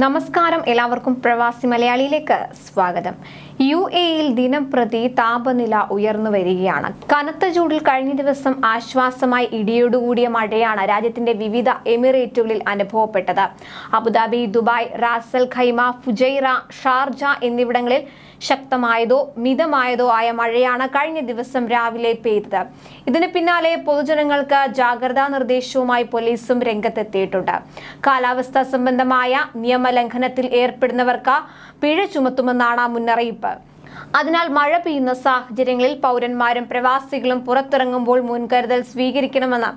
നമസ്കാരം. എല്ലാവർക്കും പ്രവാസി മലയാളിയിലേക്ക് സ്വാഗതം. യു എയിൽ ദിനം പ്രതി താപനില ഉയർന്നു വരികയാണ്. കനത്ത ചൂടിൽ കഴിഞ്ഞ ദിവസം ആശ്വാസമായി ഇടിയോടുകൂടിയ മഴയാണ് രാജ്യത്തിന്റെ വിവിധ എമിറേറ്റുകളിൽ അനുഭവപ്പെട്ടത്. Abu Dhabi Dubai Ras al Khaimah Fujairah Sharjah എന്നിവിടങ്ങളിൽ ശക്തമായതോ മിതമായതോ ആയ മഴയാണ് കഴിഞ്ഞ ദിവസം രാവിലെ പെയ്തത്. ഇതിന് പിന്നാലെ പൊതുജനങ്ങൾക്ക് ജാഗ്രതാ നിർദ്ദേശവുമായി പോലീസും രംഗത്തെത്തിയിട്ടുണ്ട്. കാലാവസ്ഥ സംബന്ധമായ നിയമലംഘനത്തിൽ ഏർപ്പെടുന്നവർക്ക് പിഴ ചുമത്തുമെന്നാണ് മുന്നറിയിപ്പ് അതിനാൽ മഴ പെയ്യുന്ന സാഹചര്യങ്ങളിൽ പൗരന്മാരും പ്രവാസികളും പുറത്തിറങ്ങുമ്പോൾ മുൻകരുതൽ സ്വീകരിക്കണമെന്ന്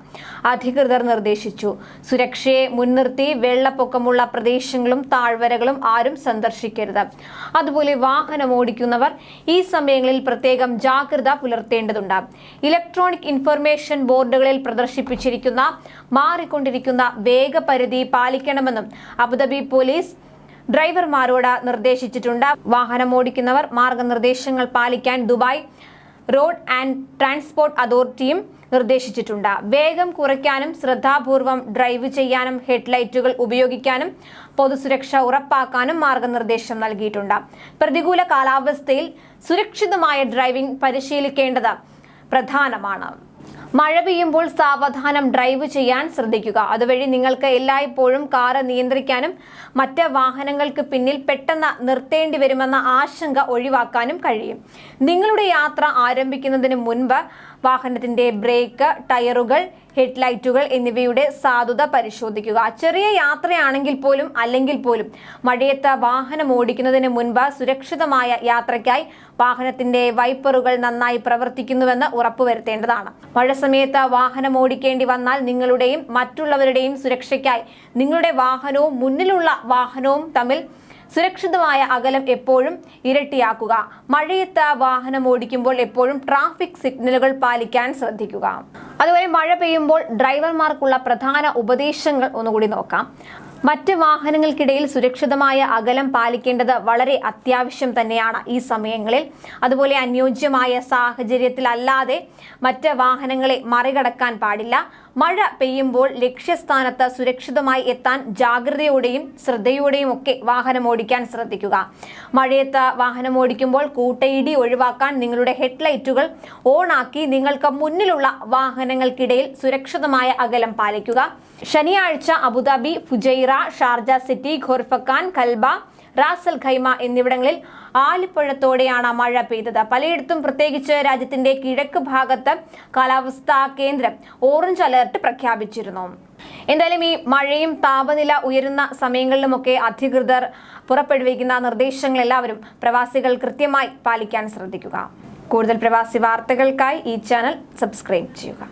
അധികൃതർ നിർദ്ദേശിച്ചു. സുരക്ഷയെ മുൻനിർത്തി വെള്ളപ്പൊക്കമുള്ള പ്രദേശങ്ങളും താഴ്വരകളും ആരും സന്ദർശിക്കരുത്. അതുപോലെ വാഹനം ഓടിക്കുന്നവർ ഈ സമയങ്ങളിൽ പ്രത്യേകം ജാഗ്രത പുലർത്തേണ്ടതുണ്ട്. ഇലക്ട്രോണിക് ഇൻഫർമേഷൻ ബോർഡുകളിൽ പ്രദർശിപ്പിച്ചിരിക്കുന്ന മാറിക്കൊണ്ടിരിക്കുന്ന വേഗപരിധി പാലിക്കണമെന്നും അബുദാബി പോലീസ് ഡ്രൈവർമാരോട് നിർദ്ദേശിച്ചിട്ടുണ്ട്. വാഹനം ഓടിക്കുന്നവർ മാർഗനിർദ്ദേശങ്ങൾ പാലിക്കാൻ ദുബായ് റോഡ് ആൻഡ് ട്രാൻസ്പോർട്ട് അതോറിറ്റിയും നിർദ്ദേശിച്ചിട്ടുണ്ട്. വേഗം കുറയ്ക്കാനും ശ്രദ്ധാപൂർവം ഡ്രൈവ് ചെയ്യാനും ഹെഡ്ലൈറ്റുകൾ ഉപയോഗിക്കാനും പൊതുസുരക്ഷ ഉറപ്പാക്കാനും മാർഗനിർദ്ദേശം നൽകിയിട്ടുണ്ട്. പ്രതികൂല കാലാവസ്ഥയിൽ സുരക്ഷിതമായ ഡ്രൈവിംഗ് പരിശീലിക്കേണ്ടത് പ്രധാനമാണ്. മഴ പെയ്യുമ്പോൾ സാവധാനം ഡ്രൈവ് ചെയ്യാൻ ശ്രദ്ധിക്കുക. അതുവഴി നിങ്ങൾക്ക് എല്ലായ്പ്പോഴും കാറ് നിയന്ത്രിക്കാനും മറ്റ് വാഹനങ്ങൾക്ക് പിന്നിൽ പെട്ടെന്ന് നിർത്തേണ്ടി വരുമെന്ന ആശങ്ക ഒഴിവാക്കാനും കഴിയും. നിങ്ങളുടെ യാത്ര ആരംഭിക്കുന്നതിന് മുൻപ് വാഹനത്തിന്റെ ബ്രേക്ക് ടയറുകൾ ഹെഡ്ലൈറ്റുകൾ എന്നിവയുടെ സാധുത പരിശോധിക്കുക. ചെറിയ യാത്രയാണെങ്കിൽ പോലും അല്ലെങ്കിൽ പോലും മഴയത്ത് വാഹനം ഓടിക്കുന്നതിന് മുൻപ് സുരക്ഷിതമായ യാത്രയ്ക്കായി വാഹനത്തിന്റെ വൈപ്പറുകൾ നന്നായി പ്രവർത്തിക്കുന്നുവെന്ന് ഉറപ്പുവരുത്തേണ്ടതാണ്. മഴ സമയത്ത് വാഹനം ഓടിക്കേണ്ടി വന്നാൽ നിങ്ങളുടെയും മറ്റുള്ളവരുടെയും സുരക്ഷയ്ക്കായി. നിങ്ങളുടെ വാഹനവും മുന്നിലുള്ള വാഹനവും തമ്മിൽ സുരക്ഷിതമായ അകലം എപ്പോഴും ഇരട്ടിയാക്കുക. മഴയത്ത് വാഹനം ഓടിക്കുമ്പോൾ എപ്പോഴും ട്രാഫിക് സിഗ്നലുകൾ പാലിക്കാൻ ശ്രദ്ധിക്കുക. അതുപോലെ മഴ പെയ്യുമ്പോൾ ഡ്രൈവർമാർക്കുള്ള പ്രധാന ഉപദേശങ്ങൾ ഒന്നുകൂടി നോക്കാം. മറ്റ് വാഹനങ്ങൾക്കിടയിൽ സുരക്ഷിതമായ അകലം പാലിക്കേണ്ടത് വളരെ അത്യാവശ്യം തന്നെയാണ് ഈ സമയങ്ങളിൽ. അതുപോലെ അനുയോജ്യമായ സാഹചര്യത്തിലല്ലാതെ മറ്റ് വാഹനങ്ങളെ മറികടക്കാൻ പാടില്ല. മഴ പെയ്യുമ്പോൾ ലക്ഷ്യസ്ഥാനത്ത് സുരക്ഷിതമായി എത്താൻ ജാഗ്രതയോടെയും ശ്രദ്ധയോടെയും ഒക്കെ വാഹനം ഓടിക്കാൻ ശ്രദ്ധിക്കുക. മഴയത്ത് വാഹനം ഓടിക്കുമ്പോൾ കൂട്ടയിടി ഒഴിവാക്കാൻ നിങ്ങളുടെ ഹെഡ്ലൈറ്റുകൾ ഓണാക്കി നിങ്ങൾക്ക് മുന്നിലുള്ള വാഹനങ്ങൾക്കിടയിൽ സുരക്ഷിതമായ അകലം പാലിക്കുക. ശനിയാഴ്ച Abu Dhabi Fujairah Sharjah city Khor Fakkan Kalba Ras al Khaimah എന്നിവിടങ്ങളിൽ ആലിപ്പഴത്തോടെയാണ് മഴ പെയ്തത്. പലയിടത്തും പ്രത്യേകിച്ച് രാജ്യത്തിന്റെ കിഴക്ക് ഭാഗത്ത് കാലാവസ്ഥാ കേന്ദ്രം ഓറഞ്ച് അലർട്ട് പ്രഖ്യാപിച്ചിരുന്നു. എന്തായാലും ഈ മഴയും താപനില ഉയരുന്ന സമയങ്ങളിലുമൊക്കെ അധികൃതർ പുറപ്പെടുവിക്കുന്ന നിർദ്ദേശങ്ങൾ എല്ലാവരും പ്രവാസികൾ കൃത്യമായി പാലിക്കാൻ ശ്രദ്ധിക്കുക. കൂടുതൽ പ്രവാസി വാർത്തകൾക്കായി ഈ ചാനൽ സബ്സ്ക്രൈബ് ചെയ്യുക.